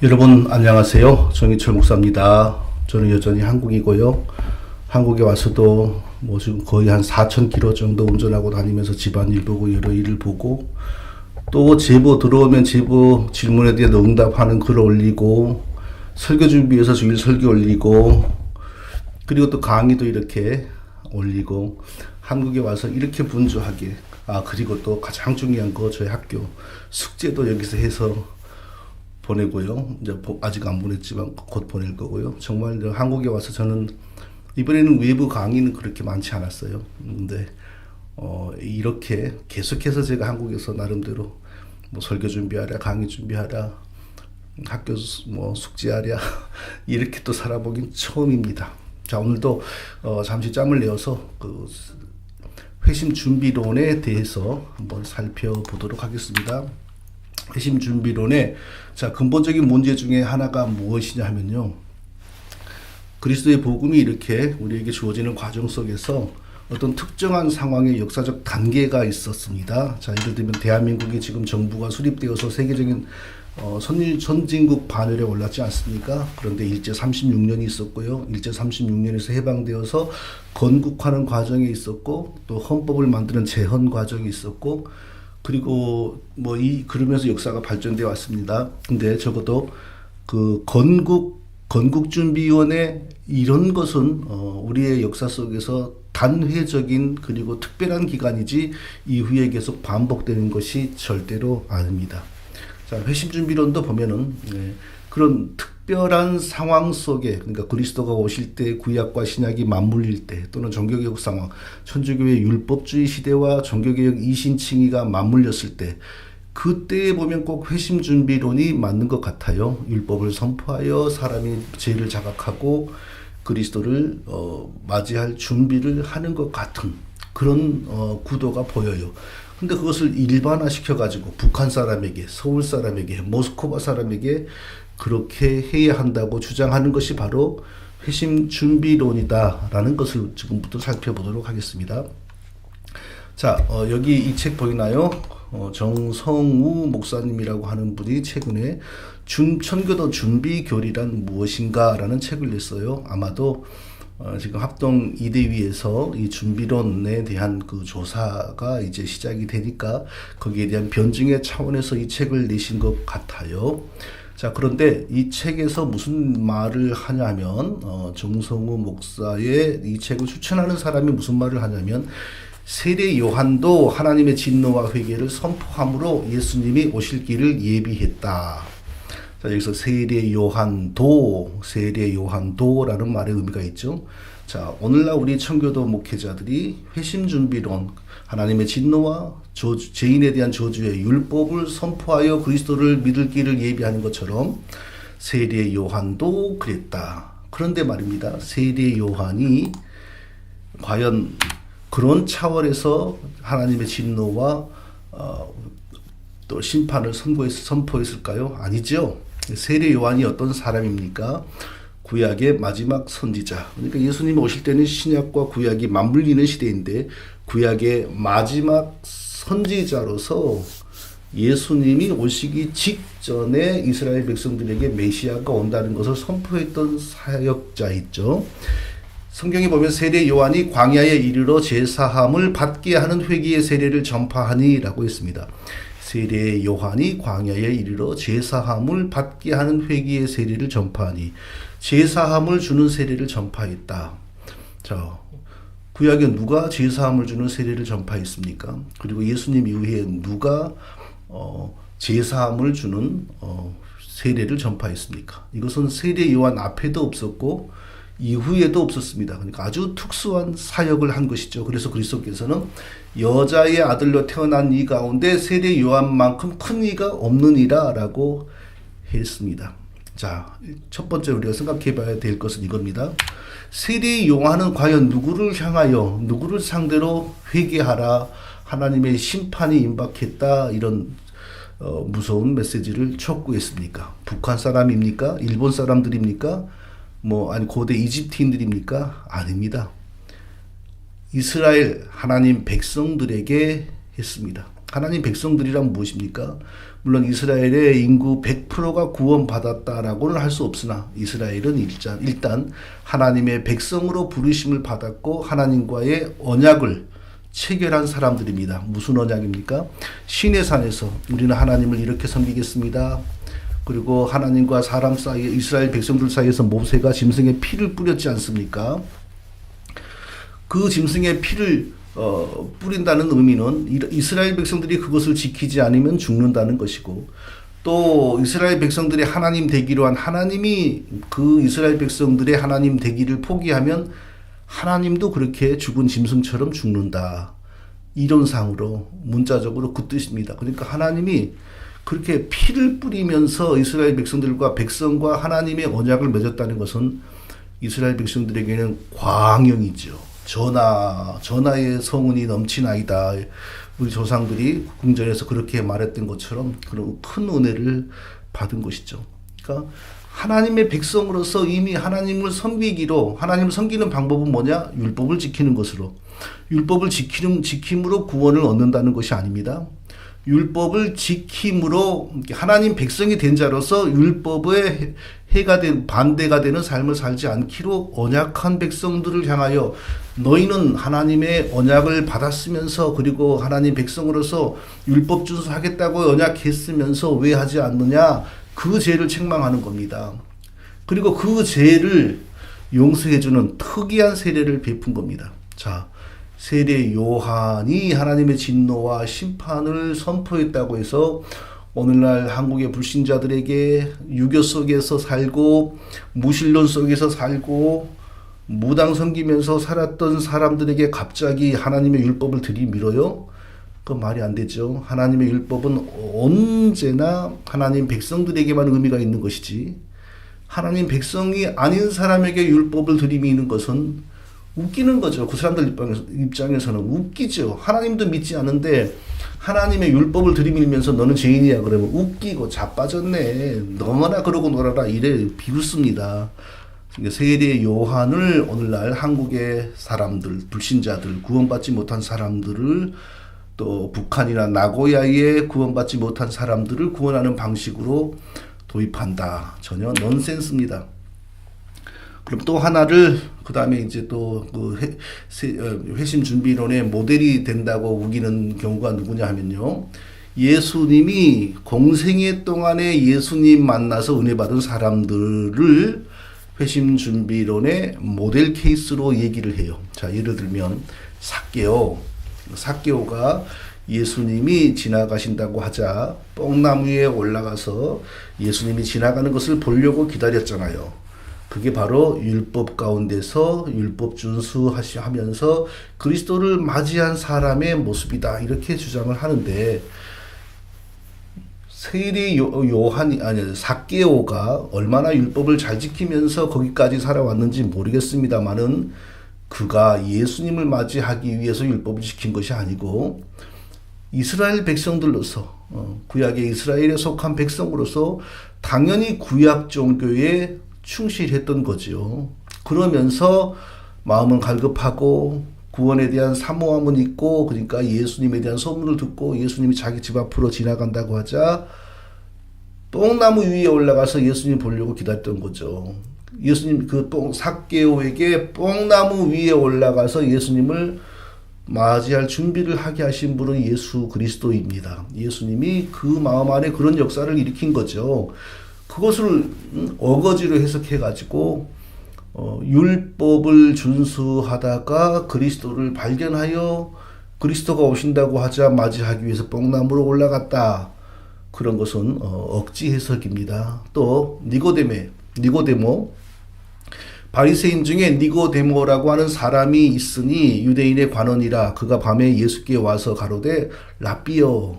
여러분 안녕하세요. 정희철 목사입니다. 저는 여전히 한국이고요. 한국에 와서도 뭐 지금 거의 한 4천 킬로 정도 운전하고 다니면서 집안일 보고 여러 일을 보고 또 제보 들어오면 제보 질문에 대한 응답하는 글 올리고 설교 준비해서 주일 설교 올리고 그리고 또 강의도 이렇게 올리고 한국에 와서 이렇게 분주하게 아 그리고 또 가장 중요한 거 저희 학교 숙제도 여기서 해서 보내고요. 이제 보- 아직 안 보냈지만 곧 보낼 거고요. 정말 한국에 와서 저는 이번에는 외부 강의는 그렇게 많지 않았어요. 근데 어 이렇게 계속해서 제가 한국에서 나름대로 뭐 설교 준비하랴, 강의 준비하랴, 학교 수- 뭐 숙제하랴 이렇게 또 살아보긴 처음입니다. 자 오늘도 어 잠시 짬을 내어서 그 회심 준비론에 대해서 한번 살펴보도록 하겠습니다. 회심 준비론의 자 근본적인 문제 중에 하나가 무엇이냐 하면요. 그리스도의 복음이 이렇게 우리에게 주어지는 과정 속에서 어떤 특정한 상황의 역사적 단계가 있었습니다. 자, 예를 들면 대한민국이 지금 정부가 수립되어서 세계적인 어, 선, 선진국 반열에 올랐지 않습니까? 그런데 일제 36년이 있었고요. 일제 36년에서 해방되어서 건국하는 과정이 있었고 또 헌법을 만드는 재헌 과정이 있었고 그리고 뭐 이 그러면서 역사가 발전돼 왔습니다. 근데 적어도 그 건국 건국준비위원회 이런 것은 어, 우리의 역사 속에서 단회적인 그리고 특별한 기관이지 이후에 계속 반복되는 것이 절대로 아닙니다. 자 회심준비론도 보면은 네, 그런 특 별한 상황 속에 그러니까 그리스도가 오실 때 구약과 신약이 맞물릴 때 또는 종교개혁 상황 천주교의 율법주의 시대와 종교개혁 이신칭의가 맞물렸을 때 그때에 보면 꼭 회심 준비론이 맞는 것 같아요. 율법을 선포하여 사람이 죄를 자각하고 그리스도를 어, 맞이할 준비를 하는 것 같은 그런 어, 구도가 보여요. 근데 그것을 일반화시켜 가지고 북한 사람에게, 서울 사람에게, 모스크바 사람에게 그렇게 해야 한다고 주장하는 것이 바로 회심 준비론이다라는 것을 지금부터 살펴보도록 하겠습니다. 자, 어, 여기 이 책 보이나요? 어, 정성우 목사님이라고 하는 분이 최근에 준, 천교도 준비교리란 무엇인가 라는 책을 냈어요. 아마도 어, 지금 합동 이대위에서 이 준비론에 대한 그 조사가 이제 시작이 되니까 거기에 대한 변증의 차원에서 이 책을 내신 것 같아요. 자, 그런데 이 책에서 무슨 말을 하냐면, 어, 정성우 목사의 이 책을 추천하는 사람이 무슨 말을 하냐면, 세례 요한도 하나님의 진노와 회개를 선포함으로 예수님이 오실 길을 예비했다. 자, 여기서 세례 요한도, 세례 요한도라는 말의 의미가 있죠. 자, 오늘날 우리 청교도 목회자들이 회심 준비론, 하나님의 진노와 저주, 죄인에 대한 저주의 율법을 선포하여 그리스도를 믿을 길을 예비하는 것처럼 세례 요한도 그랬다. 그런데 말입니다. 세례 요한이 과연 그런 차원에서 하나님의 진노와 어, 또 심판을 선포했, 선포했을까요? 아니죠. 세례 요한이 어떤 사람입니까? 구약의 마지막 선지자. 그러니까 예수님이 오실 때는 신약과 구약이 맞물리는 시대인데 구약의 마지막 선지자로서 예수님이 오시기 직전에 이스라엘 백성들에게 메시아가 온다는 것을 선포했던 사역자있죠. 성경에 보면 세례 요한이 광야에 이르러 제사함을 받게 하는 회개의 세례를 전파하니라고 했습니다. 세례 요한이 광야에 이르러 제사함을 받게 하는 회개의 세례를 전파하니 제사함을 주는 세례를 전파했다. 자, 구약에 누가 제사함을 주는 세례를 전파했습니까? 그리고 예수님 이후에 누가 어, 제사함을 주는 어, 세례를 전파했습니까? 이것은 세례 요한 앞에도 없었고 이후에도 없었습니다. 그러니까 아주 특수한 사역을 한 것이죠. 그래서 그리스도께서는 여자의 아들로 태어난 이 가운데 세례 요한만큼 큰 이가 없느니라라고 했습니다. 자, 첫 번째 우리가 생각해 봐야 될 것은 이겁니다. 세례 요한은 과연 누구를 향하여 누구를 상대로 회개하라 하나님의 심판이 임박했다 이런 어, 무서운 메시지를 촉구했습니까? 북한 사람입니까? 일본 사람들입니까? 뭐 아니 고대 이집트인들입니까? 아닙니다. 이스라엘 하나님 백성들에게 했습니다. 하나님 백성들이란 무엇입니까? 물론 이스라엘의 인구 100%가 구원받았다라고는 할 수 없으나 이스라엘은 일단, 일단 하나님의 백성으로 부르심을 받았고 하나님과의 언약을 체결한 사람들입니다. 무슨 언약입니까? 신의 산에서 우리는 하나님을 이렇게 섬기겠습니다. 그리고 하나님과 사람 사이에 이스라엘 백성들 사이에서 모세가 짐승의 피를 뿌렸지 않습니까? 그 짐승의 피를 어, 뿌린다는 의미는 이- 이스라엘 백성들이 그것을 지키지 않으면 죽는다는 것이고 또 이스라엘 백성들이 하나님 되기로 한 하나님이 그 이스라엘 백성들의 하나님 되기를 포기하면 하나님도 그렇게 죽은 짐승처럼 죽는다. 이론상으로 문자적으로 그 뜻입니다. 그러니까 하나님이 그렇게 피를 뿌리면서 이스라엘 백성들과 백성과 하나님의 언약을 맺었다는 것은 이스라엘 백성들에게는 광영이죠. 전하, 전하의 성운이 넘치나이다. 우리 조상들이 궁전에서 그렇게 말했던 것처럼 그런 큰 은혜를 받은 것이죠. 그러니까 하나님의 백성으로서 이미 하나님을 섬기기로 하나님을 섬기는 방법은 뭐냐? 율법을 지키는 것으로 율법을 지키는 지킴으로 구원을 얻는다는 것이 아닙니다. 율법을 지킴으로 하나님 백성이 된 자로서 율법에 해가 된 반대가 되는 삶을 살지 않기로 언약한 백성들을 향하여 너희는 하나님의 언약을 받았으면서 그리고 하나님 백성으로서 율법 준수하겠다고 언약했으면서 왜 하지 않느냐 그 죄를 책망하는 겁니다. 그리고 그 죄를 용서해주는 특이한 세례를 베푼 겁니다. 자, 세례 요한이 하나님의 진노와 심판을 선포했다고 해서 오늘날 한국의 불신자들에게 유교 속에서 살고 무신론 속에서 살고 무당 섬기면서 살았던 사람들에게 갑자기 하나님의 율법을 들이밀어요? 그 말이 안 되죠. 하나님의 율법은 언제나 하나님 백성들에게만 의미가 있는 것이지 하나님 백성이 아닌 사람에게 율법을 들이미는 것은 웃기는 거죠. 그 사람들 입장에서, 입장에서는 웃기죠. 하나님도 믿지 않는데 하나님의 율법을 들이밀면서 너는 죄인이야 그러면 웃기고 자빠졌네. 너무나 그러고 놀아라 이래 비웃습니다. 그러니까 세례 요한을 오늘날 한국의 사람들, 불신자들, 구원받지 못한 사람들을 또 북한이나 나고야에 구원받지 못한 사람들을 구원하는 방식으로 도입한다. 전혀 넌센스입니다. 그럼 또 하나를 그 다음에 이제 또 그 회심 준비론의 모델이 된다고 우기는 경우가 누구냐 하면요. 예수님이 공생애 동안에 예수님 만나서 은혜 받은 사람들을 회심 준비론의 모델 케이스로 얘기를 해요. 자, 예를 들면 삭개오. 삭개오가 예수님이 지나가신다고 하자 뽕나무 위에 올라가서 예수님이 지나가는 것을 보려고 기다렸잖아요. 그게 바로 율법 가운데서 율법 준수하면서 그리스도를 맞이한 사람의 모습이다. 이렇게 주장을 하는데 세리 요한이 아니 사개오가 얼마나 율법을 잘 지키면서 거기까지 살아왔는지 모르겠습니다만은 그가 예수님을 맞이하기 위해서 율법을 지킨 것이 아니고 이스라엘 백성들로서 어, 구약의 이스라엘에 속한 백성으로서 당연히 구약 종교에 충실했던 거지요. 그러면서 마음은 갈급하고 구원에 대한 사모함은 있고 그러니까 예수님에 대한 소문을 듣고 예수님이 자기 집 앞으로 지나간다고 하자 뽕나무 위에 올라가서 예수님 보려고 기다렸던 거죠. 예수님 그뽕 삭개오에게 뽕나무 위에 올라가서 예수님을 맞이할 준비를 하게 하신 분은 예수 그리스도입니다. 예수님이 그 마음 안에 그런 역사를 일으킨 거죠. 그것을 어거지로 해석해 가지고 어, 율법을 준수하다가 그리스도를 발견하여 그리스도가 오신다고 하자 맞이하기 위해서 뽕나무로 올라갔다. 그런 것은 어, 억지 해석입니다. 또 니고데메, 니고데모 바리새인 중에 니고데모라고 하는 사람이 있으니 유대인의 관원이라 그가 밤에 예수께 와서 가로되 라비여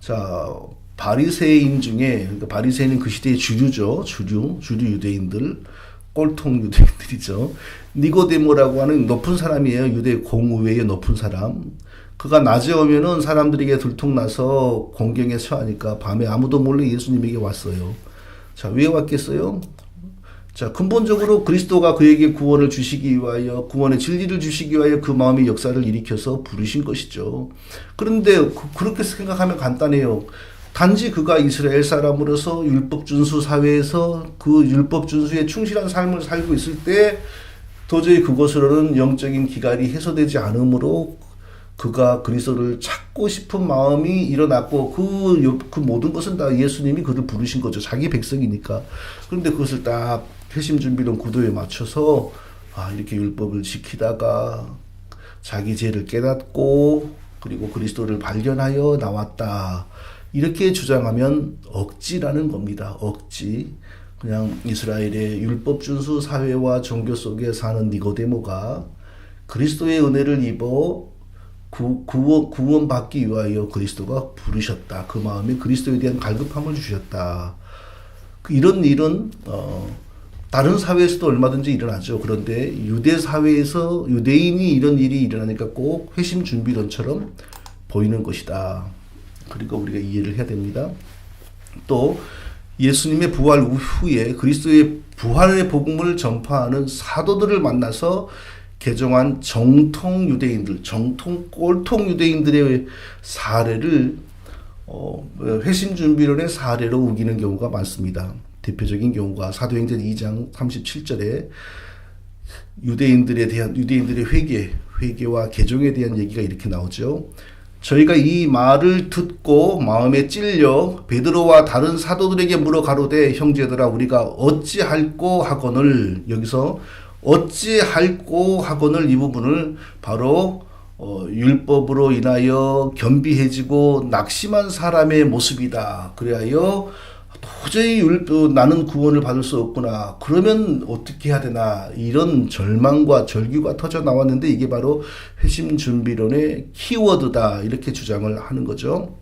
자 바리새인 중에 그러니까 바리새인은 그 시대의 주류죠. 주류 주류 유대인들 꼴통 유대인들이죠. 니고데모라고 하는 높은 사람이에요. 유대 공의회의 높은 사람. 그가 낮에 오면은 사람들에게 들통나서 공경에 처하니까 밤에 아무도 몰래 예수님에게 왔어요. 자 왜 왔겠어요? 자, 근본적으로 그리스도가 그에게 구원을 주시기 위하여, 구원의 진리를 주시기 위하여 그 마음의 역사를 일으켜서 부르신 것이죠. 그런데 그, 렇게 생각하면 간단해요. 단지 그가 이스라엘 사람으로서 율법 준수 사회에서 그 율법 준수에 충실한 삶을 살고 있을 때 도저히 그것으로는 영적인 기갈이 해소되지 않으므로 그가 그리스도를 찾고 싶은 마음이 일어났고 그, 요- 그 모든 것은 다 예수님이 그를 부르신 거죠. 자기 백성이니까. 그런데 그것을 딱 회심 준비론 구도에 맞춰서 아, 이렇게 율법을 지키다가 자기 죄를 깨닫고 그리고 그리스도를 발견하여 나왔다. 이렇게 주장하면 억지라는 겁니다. 억지. 그냥 이스라엘의 율법 준수 사회와 종교 속에 사는 니고데모가 그리스도의 은혜를 입어 구, 구원, 구원받기 위하여 그리스도가 부르셨다. 그 마음에 그리스도에 대한 갈급함을 주셨다. 그 이런 일은 어, 다른 사회에서도 얼마든지 일어나죠. 그런데 유대 사회에서 유대인이 이런 일이 일어나니까 꼭 회심 준비론처럼 보이는 것이다. 그리고 우리가 이해를 해야 됩니다. 또 예수님의 부활 후에 그리스도의 부활의 복음을 전파하는 사도들을 만나서 개종한 정통 유대인들, 정통 꼴통 유대인들의 사례를 어, 회심 준비론의 사례로 우기는 경우가 많습니다. 대표적인 경우가 사도행전 2장 37절에 유대인들에 대한 유대인들의 회개, 회개와 개종에 대한 얘기가 이렇게 나오죠. 저희가 이 말을 듣고 마음에 찔려 베드로와 다른 사도들에게 물어 가로되 형제들아 우리가 어찌할꼬 하거늘 여기서 어찌할꼬 하거늘 이 부분을 바로 어, 율법으로 인하여 겸비해지고 낙심한 사람의 모습이다. 그래하여 도저히 율법 나는 구원을 받을 수 없구나. 그러면 어떻게 해야 되나? 이런 절망과 절규가 터져 나왔는데 이게 바로 회심 준비론의 키워드다. 이렇게 주장을 하는 거죠.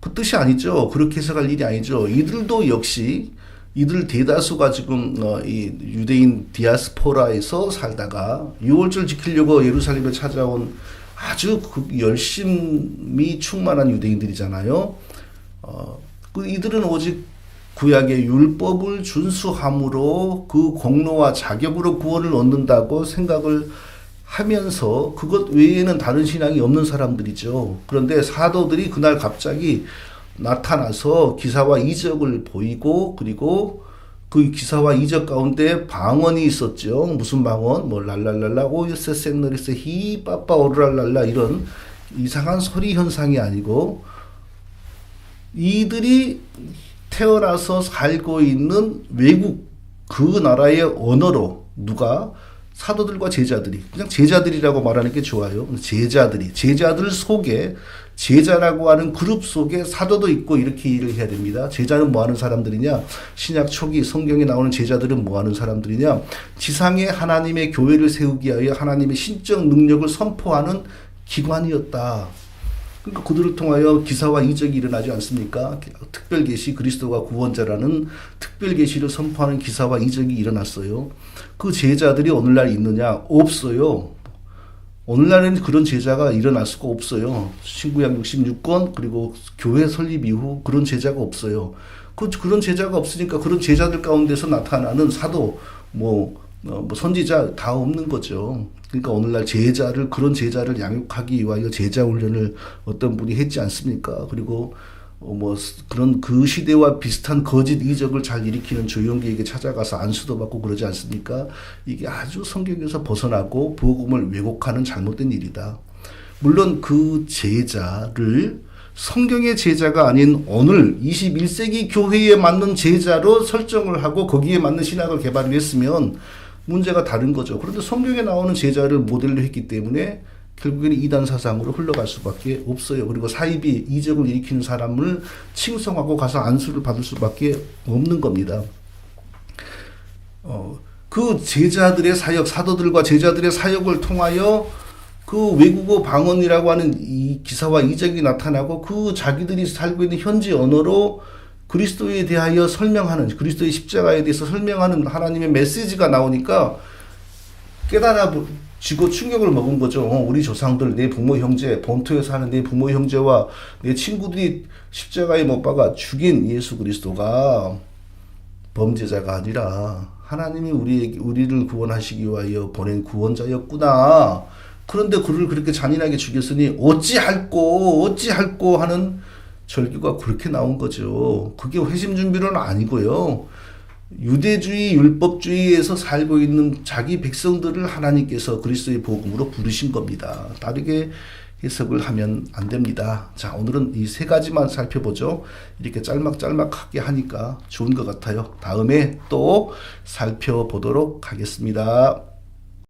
그 뜻이 아니죠. 그렇게 해석할 일이 아니죠. 이들도 역시 이들 대다수가 지금 어, 이 유대인 디아스포라에서 살다가 유월절 지키려고 예루살렘에 찾아온 아주 그 열심히 충만한 유대인들이잖아요. 어, 그 이들은 오직 구약의 율법을 준수함으로 그 공로와 자격으로 구원을 얻는다고 생각을 하면서 그것 외에는 다른 신앙이 없는 사람들이죠. 그런데 사도들이 그날 갑자기 나타나서 기사와 이적을 보이고 그리고 그 기사와 이적 가운데 방언이 있었죠. 무슨 방언? 뭐 랄랄랄라 오유세 생너리세 히빠빠 오르랄랄라 이런 이상한 소리 현상이 아니고 이들이 태어나서 살고 있는 외국 그 나라의 언어로 누가 사도들과 제자들이 그냥 제자들이라고 말하는 게 좋아요. 제자들이 제자들 속에 제자라고 하는 그룹 속에 사도도 있고 이렇게 일을 해야 됩니다. 제자는 뭐 하는 사람들이냐? 신약 초기 성경에 나오는 제자들은 뭐 하는 사람들이냐? 지상에 하나님의 교회를 세우기 위하여 하나님의 신적 능력을 선포하는 기관이었다. 그러니까 그들을 통하여 기사와 이적이 일어나지 않습니까? 특별 계시 그리스도가 구원자라는 특별 계시를 선포하는 기사와 이적이 일어났어요. 그 제자들이 오늘날 있느냐? 없어요. 오늘날에는 그런 제자가 일어날 수가 없어요. 신구약 66권 그리고 교회 설립 이후 그런 제자가 없어요. 그 그런 제자가 없으니까 그런 제자들 가운데서 나타나는 사도 뭐, 어, 뭐 선지자 다 없는 거죠. 그러니까 오늘날 제자를 그런 제자를 양육하기 위하여 제자 훈련을 어떤 분이 했지 않습니까? 그리고 어, 뭐 그런 그 시대와 비슷한 거짓 이적을 잘 일으키는 조용기에게 찾아가서 안수도 받고 그러지 않습니까? 이게 아주 성경에서 벗어나고 복음을 왜곡하는 잘못된 일이다. 물론 그 제자를 성경의 제자가 아닌 오늘 21세기 교회에 맞는 제자로 설정을 하고 거기에 맞는 신학을 개발을 했으면 문제가 다른 거죠. 그런데 성경에 나오는 제자를 모델로 했기 때문에 결국에는 이단 사상으로 흘러갈 수밖에 없어요. 그리고 사입이 이적을 일으키는 사람을 칭송하고 가서 안수를 받을 수밖에 없는 겁니다. 어, 그 제자들의 사역, 사도들과 제자들의 사역을 통하여 그 외국어 방언이라고 하는 이 기사와 이적이 나타나고 그 자기들이 살고 있는 현지 언어로 그리스도에 대하여 설명하는 그리스도의 십자가에 대해서 설명하는 하나님의 메시지가 나오니까 깨달아지고 충격을 먹은 거죠. 어, 우리 조상들, 내 부모 형제, 본토에 사는 내 부모 형제와 내 친구들이 십자가에 못 박아 죽인 예수 그리스도가 범죄자가 아니라 하나님이 우리 우리를 구원하시기 위하여 보낸 구원자였구나. 그런데 그를 그렇게 잔인하게 죽였으니 어찌할꼬 어찌할꼬 하는 절규가 그렇게 나온 거죠. 그게 회심 준비론은 아니고요. 유대주의 율법주의에서 살고 있는 자기 백성들을 하나님께서 그리스도의 복음으로 부르신 겁니다. 다르게 해석을 하면 안 됩니다. 자, 오늘은 이 세 가지만 살펴보죠. 이렇게 짤막짤막하게 하니까 좋은 것 같아요. 다음에 또 살펴보도록 하겠습니다.